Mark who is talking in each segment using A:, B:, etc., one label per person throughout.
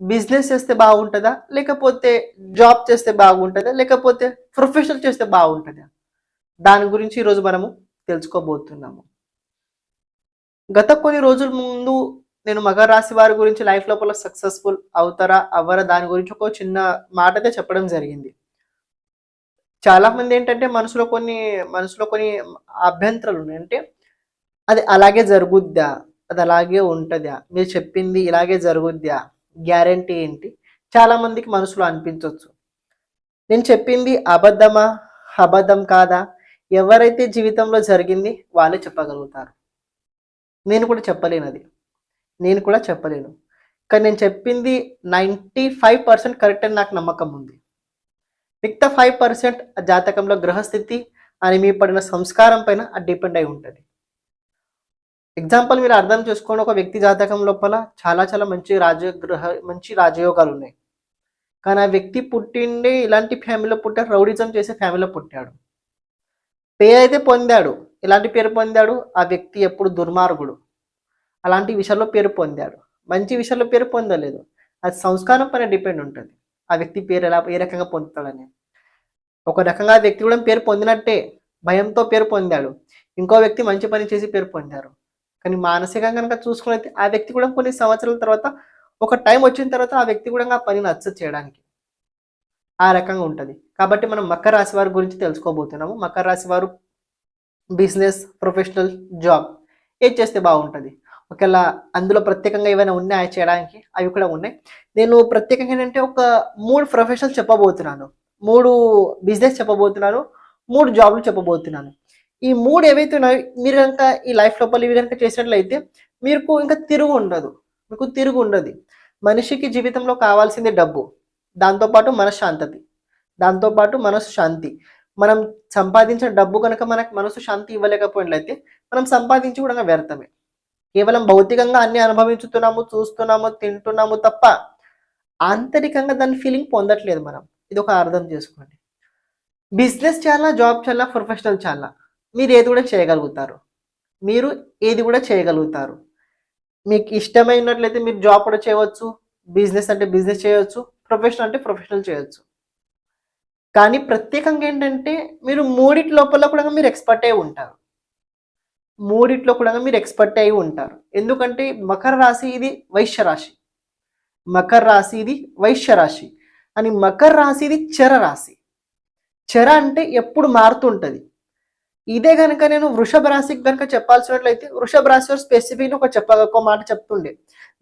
A: Business చేస్తే బాగుంటుందా? లేకపోతే జాబ్ చేస్తే బాగుంటుందా? లేకపోతే ప్రొఫెషనల్ చేస్తే బాగుంటుందా? దాని గురించి ఈరోజు మనము తెలుసుకోబోతున్నాము. గత కొన్ని రోజుల ముందు నేను మగ రాశి వారి గురించి లైఫ్ లోపల సక్సెస్ఫుల్ అవుతారా అవ్వరా దాని గురించి ఒక చిన్న మాట అయితే చెప్పడం జరిగింది. చాలా మంది ఏంటంటే మనసులో కొన్ని మనసులో కొన్ని అభ్యంతరాలు ఉన్నాయి. అంటే అది అలాగే జరుగుద్దా? అది అలాగే ఉంటుందా? మీరు చెప్పింది ఇలాగే జరుగుద్దా? గ్యారంటీ ఏంటి? చాలా మందికి మనసులో అనిపించవచ్చు నేను చెప్పింది అబద్ధమా? అబద్ధం కాదా? ఎవరైతే జీవితంలో జరిగింది వాళ్ళే చెప్పగలుగుతారు. నేను కూడా చెప్పలేను అది. నేను కూడా చెప్పలేను. కానీ నేను చెప్పింది నైంటీ ఫైవ్ పర్సెంట్ కరెక్ట్ అని నాకు నమ్మకం ఉంది. మిగతా ఫైవ్ పర్సెంట్ జాతకంలో గ్రహస్థితి అని మీ పడిన సంస్కారం పైన డిపెండ్ అయి ఉంటుంది. ఎగ్జాంపుల్ మీరు అర్థం చేసుకోండి. ఒక వ్యక్తి జాతకం లోపల చాలా చాలా మంచి రాజగ్రహ మంచి రాజయోగాలు ఉన్నాయి. కానీ ఆ వ్యక్తి పుట్టిండే ఇలాంటి ఫ్యామిలీలో పుట్టాడు. రౌడిజం చేసే ఫ్యామిలీలో పుట్టాడు. పేరు అయితే పొందాడు. ఎలాంటి పేరు పొందాడు? ఆ వ్యక్తి ఎప్పుడు దుర్మార్గుడు. అలాంటి విషయాల్లో పేరు పొందాడు. మంచి విషయాల్లో పేరు పొందలేదు. అది సంస్కారం పైన డిపెండ్ ఉంటుంది. ఆ వ్యక్తి పేరు ఎలా ఏ రకంగా పొందుతాడని. ఒక రకంగా ఆ వ్యక్తి కూడా పేరు పొందినట్టే. భయంతో పేరు పొందాడు. ఇంకో వ్యక్తి మంచి పని చేసి పేరు పొందారు. కానీ మానసికంగా కనుక చూసుకున్నైతే ఆ వ్యక్తి కూడా కొన్ని సంవత్సరాల తర్వాత ఒక టైం వచ్చిన తర్వాత ఆ వ్యక్తి కూడా ఆ పని నచ్చ చేయడానికి ఆ రకంగా ఉంటుంది. కాబట్టి మనం మకర రాశి వారి గురించి తెలుసుకోబోతున్నాము. మకర రాశి వారు బిజినెస్ ప్రొఫెషనల్ జాబ్ ఏది చేస్తే బాగుంటుంది? ఒకవేళ అందులో ప్రత్యేకంగా ఏమైనా ఉన్నాయా చేయడానికి? అవి కూడా ఉన్నాయి. నేను ప్రత్యేకంగా ఏంటంటే ఒక మూడు ప్రొఫెషనల్ చెప్పబోతున్నాను. మూడు బిజినెస్ చెప్పబోతున్నాను. మూడు జాబ్లు చెప్పబోతున్నాను. ఈ మూడు ఏవైతే ఉన్నాయో మీరు కనుక ఈ లైఫ్ లోపల ఇవి కనుక చేసినట్లయితే మీకు ఇంకా తిరుగు ఉండదు. మీకు తిరుగు ఉండదు. మనిషికి జీవితంలో కావాల్సింది డబ్బు. దాంతోపాటు మనశ్శాంతతి దాంతోపాటు మనసు శాంతి. మనం సంపాదించిన డబ్బు కనుక మనకు మనసు శాంతి ఇవ్వలేకపోయినట్లయితే మనం సంపాదించి కూడా వ్యర్థమే. కేవలం భౌతికంగా అన్ని అనుభవించుతున్నాము చూస్తున్నాము తింటున్నాము తప్ప ఆంతరికంగా దాని ఫీలింగ్ పొందట్లేదు మనం. ఇది ఒక అర్థం చేసుకోండి. బిజినెస్ చాలా జాబ్ చాలా ప్రొఫెషనల్ చాలా మీరు ఏది కూడా చేయగలుగుతారు. మీరు ఏది కూడా చేయగలుగుతారు. మీకు ఇష్టమైనట్లయితే మీరు జాబ్ కూడా చేయవచ్చు. బిజినెస్ అంటే బిజినెస్ చేయవచ్చు. ప్రొఫెషనల్ అంటే ప్రొఫెషనల్ చేయవచ్చు. కానీ ప్రత్యేకంగా ఏంటంటే మీరు మూడిటి లోపల కూడా మీరు ఎక్స్పర్ట్ అయి ఉంటారు. మూడిట్లో కూడా మీరు ఎక్స్పర్ట్ అయి ఉంటారు. ఎందుకంటే మకర రాశి ఇది వైశ్య రాశి. మకర రాశి ఇది వైశ్య రాశి. అని మకర రాశి ఇది చర రాశి. చర అంటే ఎప్పుడు మారుతుంటుంది. ఇదే కనుక నేను వృషభ రాశికి కనుక చెప్పాల్సినట్లయితే వృషభ రాశి వారు స్పెసిఫిక్ ఒక చెప్ప ఒక మాట చెప్తుండే.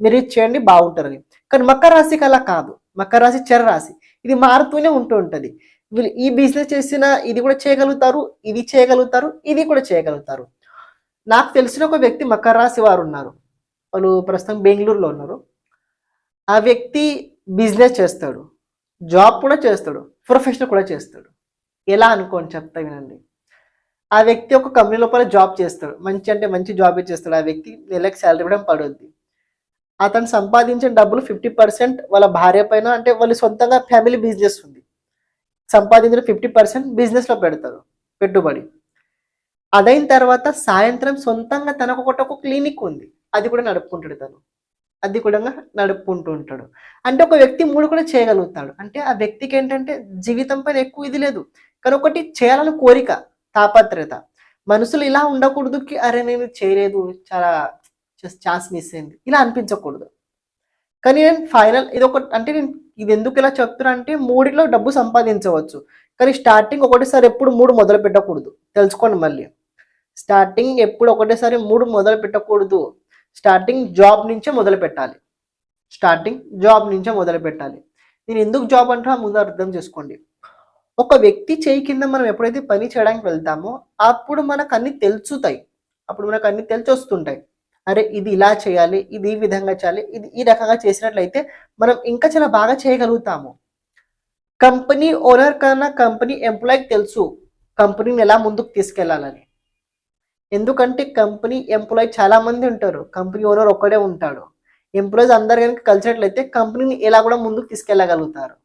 A: మీరు ఇది చేయండి బాగుంటుంది. కానీ మకర రాశికి అలా కాదు. మకర రాశి చర రాశి. ఇది మారుతూనే ఉంటూ ఉంటుంది. వీళ్ళు ఈ బిజినెస్ చేసిన ఇది కూడా చేయగలుగుతారు ఇది చేయగలుగుతారు ఇది కూడా చేయగలుగుతారు. నాకు తెలిసిన ఒక వ్యక్తి మకర రాశి వారు ఉన్నారు. వాళ్ళు ప్రస్తుతం బెంగళూరులో ఉన్నారు. ఆ వ్యక్తి బిజినెస్ చేస్తాడు. జాబ్ కూడా చేస్తాడు. ప్రొఫెషనల్ కూడా చేస్తాడు. ఎలా అనుకోని చెప్తా వినండి. ఆ వ్యక్తి ఒక కంపెనీ లోపల జాబ్ చేస్తాడు. మంచి అంటే మంచి జాబ్ చేస్తాడు. ఆ వ్యక్తి నెలకు శాలరీ కూడా పడుద్ది. అతను సంపాదించిన డబ్బులు ఫిఫ్టీ పర్సెంట్ వాళ్ళ భార్య పైన అంటే వాళ్ళు సొంతంగా ఫ్యామిలీ బిజినెస్ ఉంది. సంపాదించిన ఫిఫ్టీ పర్సెంట్ బిజినెస్లో పెడతారు. పెట్టుబడి. అదైన తర్వాత సాయంత్రం సొంతంగా తనకు ఒకటి ఒక క్లినిక్ ఉంది. అది కూడా నడుపుకుంటాడు తను. అది కూడా నడుపుకుంటూ ఉంటాడు. అంటే ఒక వ్యక్తి మూడు కూడా చేయగలుగుతాడు. అంటే ఆ వ్యక్తికి ఏంటంటే జీవితం పైన ఎక్కువ ఇది లేదు. కానీ ఒకటి చేయాలని కోరిక. తాపత్రత మనసులు ఇలా ఉండకూడదు కి అరే నేను చేయలేదు చాలా ఛాన్స్ మిస్ అయింది. ఇలా అనిపించకూడదు. కానీ నేను ఫైనల్ ఇది ఒక అంటే నేను ఇది ఎందుకు ఇలా చెప్తున్నా అంటే మూడిలో డబ్బు సంపాదించవచ్చు. కానీ స్టార్టింగ్ ఒకటేసారి ఎప్పుడు మూడు మొదలు పెట్టకూడదు. తెలుసుకోండి మళ్ళీ. స్టార్టింగ్ ఎప్పుడు ఒకటేసారి మూడు మొదలు పెట్టకూడదు. స్టార్టింగ్ జాబ్ నుంచే మొదలు పెట్టాలి. స్టార్టింగ్ జాబ్ నుంచే మొదలు పెట్టాలి. నేను ఎందుకు జాబ్ అంటున్నా ముందు అర్థం చేసుకోండి. ఒక వ్యక్తి చేయి కింద మనం ఎప్పుడైతే పని చేయడానికి వెళ్తామో అప్పుడు మనకు అన్ని తెలుసుతాయి. అప్పుడు మనకు అన్ని తెలిసి వస్తుంటాయి. అరే ఇది ఇలా చేయాలి ఇది ఈ విధంగా చేయాలి ఇది ఈ రకంగా చేసినట్లయితే మనం ఇంకా చాలా బాగా చేయగలుగుతాము. కంపెనీ ఓనర్ కన్నా కంపెనీ ఎంప్లాయీకి తెలుసు కంపెనీని ఎలా ముందుకు తీసుకెళ్ళాలని. ఎందుకంటే కంపెనీ ఎంప్లాయీ చాలా మంది ఉంటారు. కంపెనీ ఓనర్ ఒక్కడే ఉంటాడు. ఎంప్లాయీస్ అందరు కనుక కలిసినట్లయితే కంపెనీని ఎలా కూడా ముందుకు తీసుకెళ్ళగలుగుతారు.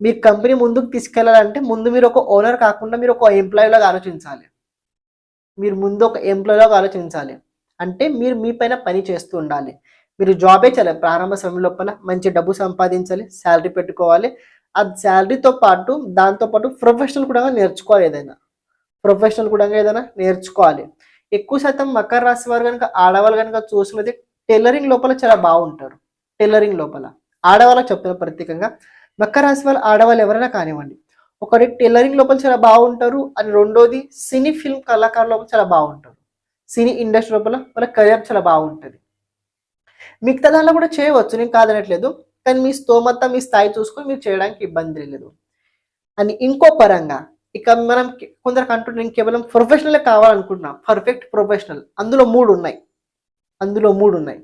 A: మీరు కంపెనీ ముందుకు తీసుకెళ్ళాలంటే ముందు మీరు ఒక ఓనర్ కాకుండా మీరు ఒక ఎంప్లాయీ లాగా ఆలోచించాలి. మీరు ముందు ఒక ఎంప్లాయీ లాగా ఆలోచించాలి. అంటే మీరు మీ పైన పని చేస్తూ ఉండాలి. మీరు జాబే చేయాలి ప్రారంభ సమయం లోపల మంచి డబ్బు సంపాదించాలి శాలరీ పెట్టుకోవాలి. ఆ శాలరీతో పాటు దాంతో పాటు ప్రొఫెషనల్ కూడా నేర్చుకోవాలి ఏదైనా. ప్రొఫెషనల్ కూడా ఏదైనా నేర్చుకోవాలి. ఎక్కువ శాతం మకర రాశి వారు కనుక ఆడవాళ్ళు కనుక చూసినది టైలరింగ్ లోపల చాలా బాగుంటారు. టైలరింగ్ లోపల. ఆడవాళ్ళకి చెప్తున్న ప్రత్యేకంగా మకర రాశి వాళ్ళ ఆడవాళ్ళు ఎవరైనా కానివ్వండి. ఒకటి టైలరింగ్ లోపల చాలా బాగుంటారు అని రెండోది సినీ ఫిల్మ్ కళాకారుల లోపల చాలా బాగుంటారు. సినీ ఇండస్ట్రీ లోపల వాళ్ళ కెరియర్ చాలా బాగుంటుంది. మిగతా దానిలో కూడా చేయవచ్చు నేను కాదనట్లేదు కానీ మీ స్తోమత మీ స్థాయి చూసుకొని మీరు చేయడానికి ఇబ్బంది లేదు. అని ఇంకో పరంగా ఇక మనం కొందరు కొందరికి నేను కేవలం ప్రొఫెషనల్ కావాలనుకుంటున్నా పర్ఫెక్ట్ ప్రొఫెషనల్. అందులో మూడు ఉన్నాయి. అందులో మూడు ఉన్నాయి.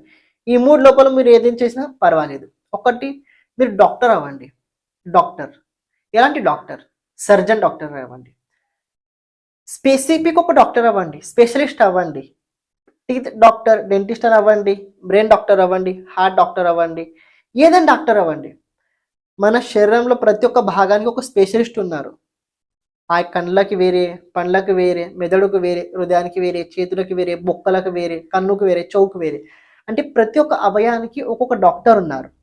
A: ఈ మూడు లోపల మీరు ఏదేం చేసినా పర్వాలేదు. ఒకటి మీరు డాక్టర్ అవ్వండి. డాక్టర్. ఎలాంటి డాక్టర్? సర్జన్ డాక్టర్ అవ్వండి. స్పెసిఫిక్ ఒక డాక్టర్ అవ్వండి. స్పెషలిస్ట్ అవ్వండి. టీత్ డాక్టర్ డెంటిస్ట్ అని అవ్వండి. బ్రెయిన్ డాక్టర్ అవ్వండి. హార్ట్ డాక్టర్ అవ్వండి. ఏదైనా డాక్టర్ అవ్వండి. మన శరీరంలో ప్రతి ఒక్క భాగానికి ఒక స్పెషలిస్ట్ ఉన్నారు. ఆ కళ్ళకి వేరే పండ్లకు వేరే మెదడుకు వేరే హృదయానికి వేరే చేతులకు వేరే బొక్కలకు వేరే కన్నుకు వేరే చౌకు వేరే. అంటే ప్రతి ఒక్క అవయానికి ఒక్కొక్క డాక్టర్ ఉన్నారు.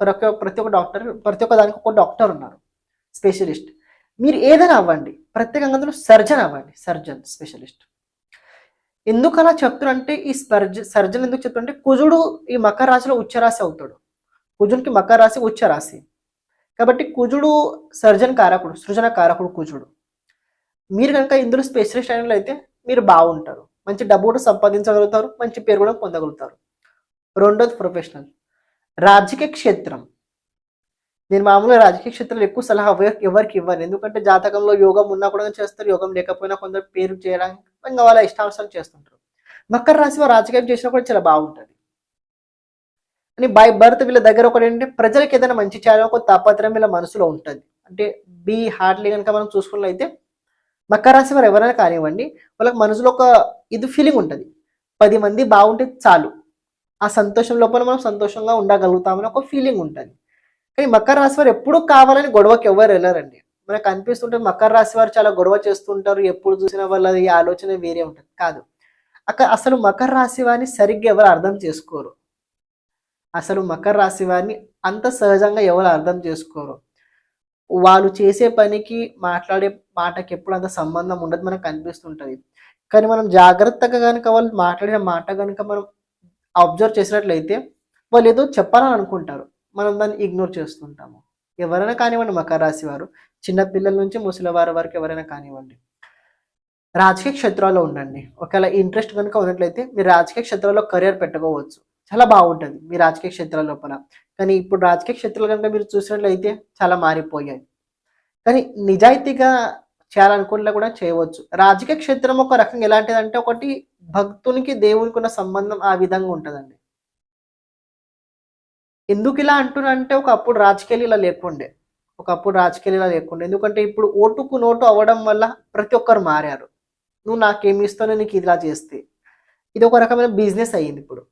A: ప్రతి ఒక్క ప్రతి ఒక్క డాక్టర్ ప్రతి ఒక్క దానికి ఒక డాక్టర్ ఉన్నారు స్పెషలిస్ట్. మీరు ఏదైనా అవ్వండి ప్రత్యేకంగా అందులో సర్జన్ అవ్వండి సర్జన్ స్పెషలిస్ట్. ఎందుకు అలా చెప్తున్నారంటే ఈ సర్జ సర్జన్ ఎందుకు చెప్తుంటే కుజుడు ఈ మకర రాశిలో ఉచ్చరాశి అవుతాడు. కుజునికి మకర రాశి ఉచ్చరాశి. కాబట్టి కుజుడు సర్జన్ కారకుడు సృజన కారకుడు కుజుడు. మీరు కనుక ఇందులో స్పెషలిస్ట్ అయినట్లయితే మీరు బాగుంటారు. మంచి డబ్బు కూడా సంపాదించగలుగుతారు మంచి పేరు కూడా పొందగలుగుతారు. రెండోది ప్రొఫెషనల్. రాజకీయ క్షేత్రం. నేను మామూలుగా రాజకీయ క్షేత్రంలో ఎక్కువ సలహా ఎవరికి ఇవ్వను. ఎందుకంటే జాతకంలో యోగం ఉన్నా కూడా చేస్తారు యోగం లేకపోయినా కొందరు పేరు చేయడానికి ఇంకా వాళ్ళ ఇష్టానుసారం చేస్తుంటారు. మకర రాశి వారు రాజకీయం చేసినా కూడా చాలా బాగుంటుంది. అని బై బర్త్ వీళ్ళ దగ్గర ఒకటి ఏంటంటే ప్రజలకు ఏదైనా మంచి చేయాలని ఒక తాపత్రయం వీళ్ళ మనసులో ఉంటుంది. అంటే బీ హార్ట్లీ కనుక మనం చూసుకున్నట్లయితే మకర రాశి వారు ఎవరైనా కానివ్వండి వాళ్ళకి మనసులో ఒక ఇది ఫీలింగ్ ఉంటుంది. పది మంది బాగుంటే చాలు. ఆ సంతోషం లోపల మనం సంతోషంగా ఉండగలుగుతామని ఒక ఫీలింగ్ ఉంటుంది. కానీ మకర రాశి వారు ఎప్పుడు కావాలని గొడవకి ఎవరు వెళ్ళారండి. మనకు అనిపిస్తుంటే మకర రాశి వారు చాలా గొడవ చేస్తుంటారు ఎప్పుడు చూసిన వాళ్ళది ఆలోచన వేరే ఉంటుంది. కాదు. అక్కడ అసలు మకర రాశి వారిని సరిగ్గా ఎవరు అర్థం చేసుకోరు. అసలు మకర రాశి వారిని అంత సహజంగా ఎవరు అర్థం చేసుకోరు. వాళ్ళు చేసే పనికి మాట్లాడే మాటకి ఎప్పుడు అంత సంబంధం ఉండదు మనకు అనిపిస్తుంటుంది. కానీ మనం జాగ్రత్తగా కనుక వాళ్ళు మాట్లాడిన మాట కనుక మనం అబ్జర్వ్ చేసినట్లయితే వాళ్ళు ఏదో చెప్పాలని అనుకుంటారు మనం దాన్ని ఇగ్నోర్ చేస్తుంటాము. ఎవరైనా కానివ్వండి మకర రాశి వారు చిన్న పిల్లల నుంచి ముసలివారి వరకు ఎవరైనా కానివ్వండి. రాజకీయ క్షేత్రాల్లో ఉండండి. ఒకవేళ ఇంట్రెస్ట్ కనుక ఉన్నట్లయితే మీరు రాజకీయ క్షేత్రాల్లో కెరియర్ పెట్టుకోవచ్చు. చాలా బాగుంటుంది మీ రాజకీయ క్షేత్రాల లోపల. కానీ ఇప్పుడు రాజకీయ క్షేత్రాలు కనుక మీరు చూసినట్లయితే చాలా మారిపోయాయి. కానీ నిజాయితీగా చేయాలనుకుంటే కూడా చేయవచ్చు. రాజకీయ క్షేత్రం ఒక రకంగా ఎలాంటిదంటే ఒకటి భక్తునికి దేవునికి ఉన్న సంబంధం ఆ విధంగా ఉంటుందండి. ఎందుకు ఇలా అంటున్నంటే ఒకప్పుడు రాజకీయాలు ఇలా లేకుండే. ఒకప్పుడు రాజకీయాలు ఇలా లేకుండే. ఎందుకంటే ఇప్పుడు ఓటుకు నోటు అవ్వడం వల్ల ప్రతి ఒక్కరు మారారు. నువ్వు నాకేమి ఇస్తావు నీకు ఇలా చేస్తే. ఇది ఒక రకమైన బిజినెస్ అయ్యింది ఇప్పుడు.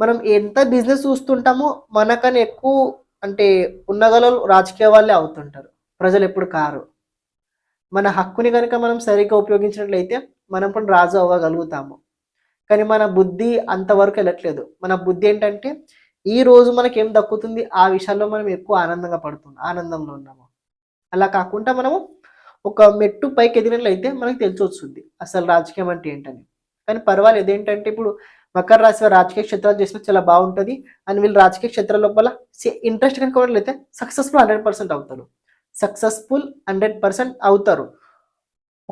A: మనం ఎంత బిజినెస్ చూస్తుంటామో మనకన్నా ఎక్కువ అంటే ఉన్నగలలు రాజకీయ వాళ్ళే అవుతుంటారు. ప్రజలు ఎప్పుడు కారు. మన హక్కుని కనుక మనం సరిగ్గా ఉపయోగించినట్లయితే మనం కూడా రాజు అవ్వగలుగుతాము. కానీ మన బుద్ధి అంతవరకు వెళ్ళట్లేదు. మన బుద్ధి ఏంటంటే ఈ రోజు మనకి ఏం దక్కుతుంది? ఆ విషయాల్లో మనం ఎక్కువ ఆనందంగా పడుతున్నాం ఆనందంలో ఉన్నాము. అలా కాకుండా మనము ఒక మెట్టు పైకి ఎదిగినట్లయితే మనకు తెలిసి వస్తుంది అసలు రాజకీయం అంటే ఏంటని. కానీ పర్వాలేదు. ఏంటంటే ఇప్పుడు మకర రాశి రాజకీయ క్షేత్రాలు చేసిన చాలా బాగుంటుంది. అని వీళ్ళు రాజకీయ క్షేత్రాల లోపల ఇంట్రెస్ట్ కనుక ఉన్నట్లయితే సక్సెస్ఫుల్ హండ్రెడ్ పర్సెంట్ అవుతారు. సక్సెస్ఫుల్ హండ్రెడ్ పర్సెంట్ అవుతారు.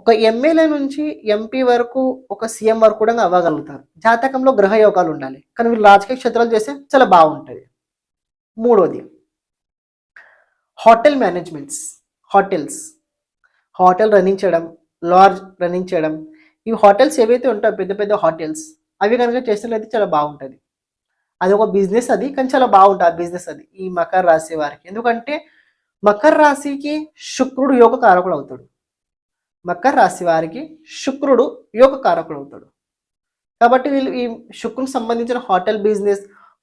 A: ఒక ఎమ్మెల్యే నుంచి ఎంపీ వరకు ఒక సీఎం వరకు కూడా అవ్వగలుగుతారు. జాతకంలో గ్రహ యోగాలు ఉండాలి. కానీ వీళ్ళు రాజకీయ క్షేత్రాలు చేస్తే చాలా బాగుంటుంది. మూడోది hotel managements hotels hotel running చేయడం లాడ్జ్ రన్నింగ్ చేయడం. ఈ హోటల్స్ ఏవైతే ఉంటాయో పెద్ద పెద్ద హోటల్స్ అవి కనుక చేసినట్లయితే చాలా బాగుంటుంది. అది ఒక బిజినెస్ అది కానీ చాలా బాగుంటుంది ఆ బిజినెస్ అది ఈ మకర రాశి వారికి. ఎందుకంటే మకర రాశికి శుక్రుడు యోగ కారకుడు అవుతాడు. మకర రాశి వారికి శుక్రుడు యోగ కారకుడు అవుతాడు కాబట్టి వీళ్ళు ఈ శుక్రునికి సంబంధించిన hotel business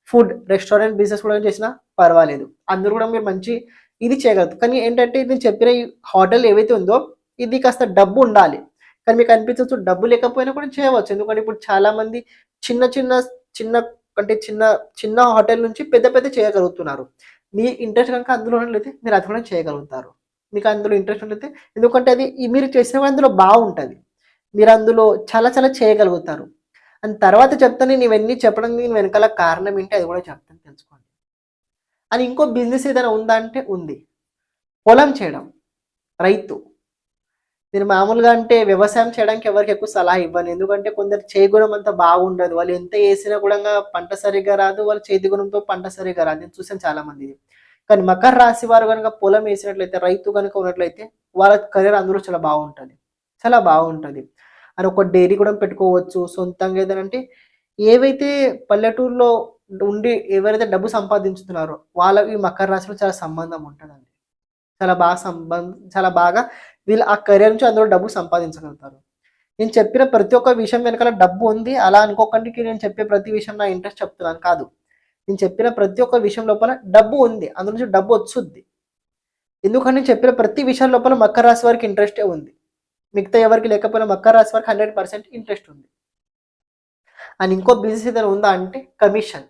A: food restaurant business కూడా చేసినా పర్వాలేదు. అందరూ కూడా మీరు మంచి ఇది చేయగలదు కానీ ఏంటంటే నేను చెప్పిన ఈ హోటల్ ఏవైతే ఉందో ఇది కాస్త డబ్బు ఉండాలి. కానీ మీకు అనిపించవచ్చు డబ్బు లేకపోయినా కూడా చేయవచ్చు. ఎందుకంటే ఇప్పుడు చాలా మంది చిన్న చిన్న చిన్న అంటే చిన్న చిన్న హోటల్ నుంచి పెద్ద పెద్ద చేయగలుగుతున్నారు. మీ ఇంట్రెస్ట్ కనుక అందులో ఉన్నట్లయితే మీరు అది కూడా చేయగలుగుతారు. మీకు అందులో ఇంట్రెస్ట్ ఉన్నట్లయితే ఎందుకంటే అది మీరు చేసిన అందులో బాగుంటుంది. మీరు అందులో చాలా చాలా చేయగలుగుతారు. అండ్ తర్వాత చెప్తాను నేను ఇవన్నీ చెప్పడం నేను వెనకాల కారణం ఏంటి అది కూడా చెప్తాను తెలుసుకోండి. అని ఇంకో బిజినెస్ ఏదైనా ఉందా అంటే ఉంది. పొలం చేయడం. రైతు. నేను మామూలుగా అంటే వ్యవసాయం చేయడానికి ఎవరికి ఎక్కువ సలహా ఇవ్వను. ఎందుకంటే కొందరు చేయి గుణం అంత బాగుండదు. వాళ్ళు ఎంత వేసినా కూడా పంట సరిగ్గా రాదు. వాళ్ళు చేతి గుణంతో పంట సరిగ్గా రాదు. నేను చూసాను చాలా మంది. కానీ మకర రాశి వారు కనుక పొలం వేసినట్లయితే రైతు కనుక ఉన్నట్లయితే వాళ్ళ కెరీర్ అందులో చాలా బాగుంటుంది. చాలా బాగుంటుంది. అని ఒక డైరీ కూడా పెట్టుకోవచ్చు. సొంతంగా ఏదంటే ఏవైతే పల్లెటూరులో ఉండి ఎవరైతే డబ్బు సంపాదించుతున్నారో వాళ్ళకి ఈ మకర రాశిలో చాలా సంబంధం ఉంటుందండి. చాలా బాగా సంబంధం చాలా బాగా వీళ్ళు ఆ కెరీర్ నుంచి అందులో డబ్బు సంపాదించగలుగుతారు. నేను చెప్పిన ప్రతి ఒక్క విషయం వెనకాల డబ్బు ఉంది. అలా అనుకోకండి నేను చెప్పే ప్రతి విషయం నా ఇంట్రెస్ట్ చెప్తున్నాను కాదు. నేను చెప్పిన ప్రతి ఒక్క విషయం లోపల డబ్బు ఉంది. అందులో నుంచి డబ్బు వచ్చుద్ది. ఎందుకంటే నేను చెప్పిన ప్రతి విషయం లోపల మకర రాశి వారికి ఇంట్రెస్టే ఉంది. మిగతా ఎవరికి లేకపోయినా మకర రాశి వారికి హండ్రెడ్ పర్సెంట్ ఇంట్రెస్ట్ ఉంది. అండ్ ఇంకో బిజినెస్ ఏదైనా ఉందా అంటే commission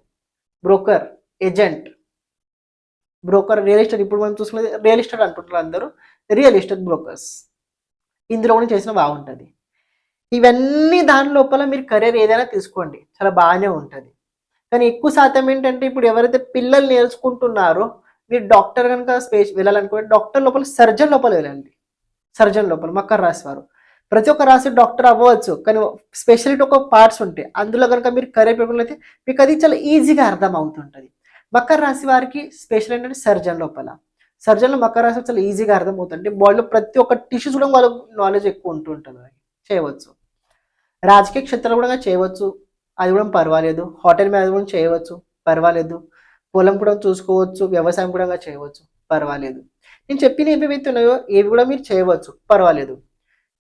A: broker agent broker real estate ఇప్పుడు మనం చూసుకునేది రియల్ ఎస్టేట్ అంటుంటారు అందరూ. Real estate brokers. ఇందులో కూడా చేసిన బాగుంటుంది. ఇవన్నీ దాని లోపల మీరు కెరీర్ ఏదైనా తీసుకోండి. చాలా బాగానే ఉంటుంది. కానీ ఎక్కువ శాతం ఏంటంటే ఇప్పుడు ఎవరైతే పిల్లలు నేర్చుకుంటున్నారో మీరు డాక్టర్ కనుక స్పేస్ వెళ్ళాలనుకుంటే డాక్టర్ లోపల సర్జన్ లోపల వెళ్ళండి. సర్జన్ లోపల మకర రాశి వారు. ప్రతి ఒక్క రాశి డాక్టర్ అవ్వచ్చు. కానీ స్పెషలిటీ ఒక పార్ట్స్ ఉంటాయి. అందులో కనుక మీరు కెరీర్ పెట్టుకున్నట్లయితే మీకు అది చాలా ఈజీగా అర్థం అవుతుంటుంది. మకర రాశి వారికి స్పెషల్ ఏంటంటే సర్జన్ లోపల. సర్జన్లో మకర రాశి చాలా ఈజీగా అర్థమవుతుంది. బాడీలో ప్రతి ఒక్క టిష్యూస్ కూడా వాళ్ళకు నాలెడ్జ్ ఎక్కువ ఉంటూ ఉంటుంది. చేయవచ్చు. రాజకీయ క్షేత్రాలు కూడా చేయవచ్చు. అది కూడా పర్వాలేదు. హోటల్ మేనేజ్మెంట్ కూడా చేయవచ్చు. పర్వాలేదు. పొలం కూడా చూసుకోవచ్చు. వ్యవసాయం కూడా చేయవచ్చు. పర్వాలేదు. నేను చెప్పిన ఏవేవైతే ఉన్నాయో ఏవి కూడా మీరు చేయవచ్చు. పర్వాలేదు.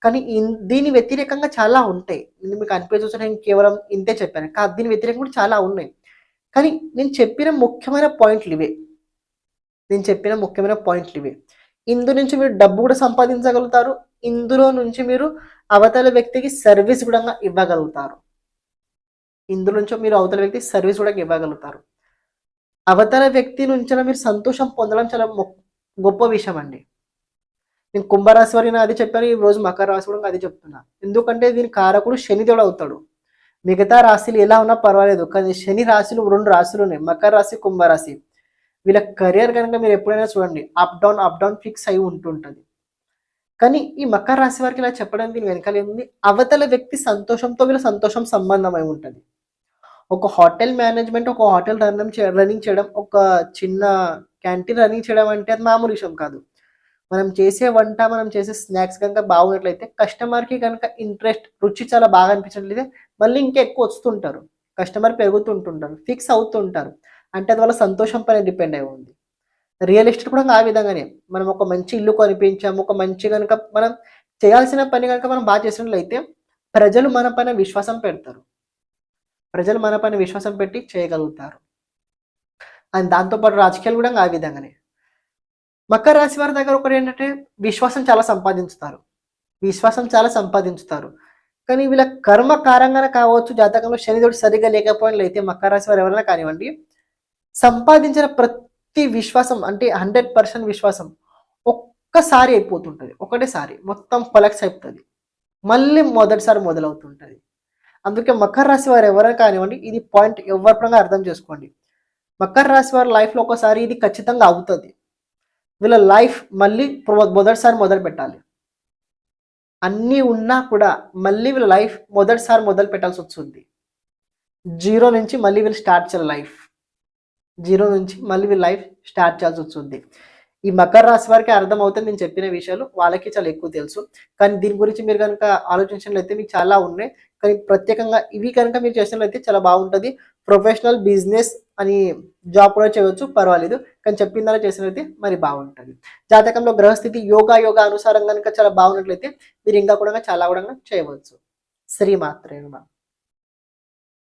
A: కానీ దీని వ్యతిరేకంగా చాలా ఉంటాయి. మీకు అనిపించవచ్చు నేను కేవలం ఇంతే చెప్పాను. కానీ దీని వ్యతిరేకంగా కూడా చాలా ఉన్నాయి. కానీ నేను చెప్పిన ముఖ్యమైన పాయింట్లు ఇవే. నేను చెప్పిన ముఖ్యమైన పాయింట్లు ఇవే. ఇందు నుంచి మీరు డబ్బు కూడా సంపాదించగలుగుతారు. ఇందులో నుంచి మీరు అవతల వ్యక్తికి సర్వీస్ కూడా ఇవ్వగలుగుతారు. ఇందులో నుంచి మీరు అవతల వ్యక్తికి సర్వీస్ కూడా ఇవ్వగలుగుతారు. అవతల వ్యక్తి నుంచి మీరు సంతోషం పొందడం చాలా గొప్ప విషయం అండి. నేను కుంభరాశి వారి అది చెప్పాను ఈ రోజు మకర రాశి కూడా అది చెప్తున్నా. ఎందుకంటే దీని కారకుడు శనిదేవుడు అవుతాడు. మిగతా రాశులు ఎలా ఉన్నా పర్వాలేదు కానీ శని రాశులు రెండు రాశులు ఉన్నాయి. మకర రాశి కుంభరాశి వీళ్ళ కెరియర్ కనుక మీరు ఎప్పుడైనా చూడండి up down up down fix అయి ఉంటుంటుంది. కానీ ఈ మకర రాశి వారికి ఇలా చెప్పడం దీని వెనకాల ఏముంది అవతల వ్యక్తి సంతోషంతో వీళ్ళ సంతోషం సంబంధం అయి ఉంటుంది. ఒక హోటల్ మేనేజ్మెంట్ ఒక హోటల్ రన్ రన్నింగ్ చేయడం ఒక చిన్న క్యాంటీన్ రన్నింగ్ చేయడం అంటే అది మామూలు విషయం కాదు. మనం చేసే వంట మనం చేసే స్నాక్స్ కనుక బాగున్నట్లయితే కస్టమర్కి కనుక ఇంట్రెస్ట్ రుచి చాలా బాగా అనిపించినట్లయితే మళ్ళీ ఇంకా ఎక్కువ వస్తుంటారు. కస్టమర్ పెరుగుతుంటుంటారు. ఫిక్స్ అవుతుంటారు. అంటే అది వాళ్ళ సంతోషం పైన డిపెండ్ అయి ఉంది. రియల్ ఎస్టేట్ కూడా ఆ విధంగానే. మనం ఒక మంచి ఇల్లు కొనిపించాం ఒక మంచి కనుక మనం చేయాల్సిన పని కనుక మనం బాగా చేసినట్లయితే ప్రజలు మన పైన విశ్వాసం పెడతారు. ప్రజలు మన పైన విశ్వాసం పెట్టి చేయగలుగుతారు. అండ్ దాంతోపాటు రాజకీయాలు కూడా ఆ విధంగానే. మకర రాశి వారి దగ్గర ఒకటి ఏంటంటే విశ్వాసం చాలా సంపాదించుతారు. విశ్వాసం చాలా సంపాదించుతారు. కానీ వీళ్ళ కర్మ కారంగానే కావచ్చు జాతకంలో శనిదేవుడు సరిగా లేకపోయినట్లయితే మకర రాశి వారు ఎవరైనా కానివ్వండి సంపాదించిన ప్రతి విశ్వాసం అంటే హండ్రెడ్ పర్సెంట్ విశ్వాసం ఒక్కసారి అయిపోతుంటుంది ఒకటేసారి మొత్తం కొలెక్స్ అయిపోతుంది. మళ్ళీ మొదటిసారి మొదలవుతుంటుంది. అందుకే మకర రాశి వారు ఎవరైనా కానివ్వండి ఇది పాయింట్ ఎవరిపరంగా అర్థం చేసుకోండి. మకర రాశి వారి లైఫ్లో ఒకసారి ఇది ఖచ్చితంగా అవుతుంది. వీళ్ళ లైఫ్ మళ్ళీ మొదటిసారి మొదలు పెట్టాలి అన్నీ ఉన్నా కూడా మళ్ళీ వీళ్ళ లైఫ్ మొదటిసారి మొదలు పెట్టాల్సి వస్తుంది జీరో నుంచి మళ్ళీ వీళ్ళు స్టార్ట్ చేయాలి లైఫ్. జీరో నుంచి మళ్ళీ వీళ్ళ లైఫ్ స్టార్ట్ చేయాల్సి వస్తుంది ఈ మకర రాశి వారికి అర్థం అవుతుంది నేను చెప్పిన విషయాలు వాళ్ళకి చాలా ఎక్కువ తెలుసు. కానీ దీని గురించి మీరు కనుక ఆలోచించినట్లయితే మీకు చాలా ఉన్నాయి. కానీ ప్రత్యేకంగా ఇవి కనుక మీరు చేసినట్లయితే చాలా బాగుంటుంది. ప్రొఫెషనల్ బిజినెస్ అని జాబ్ కూడా చేయవచ్చు పర్వాలేదు. కానీ చెప్పిందలా చేసినట్లయితే మరి బాగుంటుంది. జాతకంలో గ్రహస్థితి యోగా యోగా అనుసారం కనుక చాలా బాగున్నట్లయితే మీరు ఇంకా కూడా చాలా కూడా చేయవచ్చు. శ్రీమాత్రేనుమా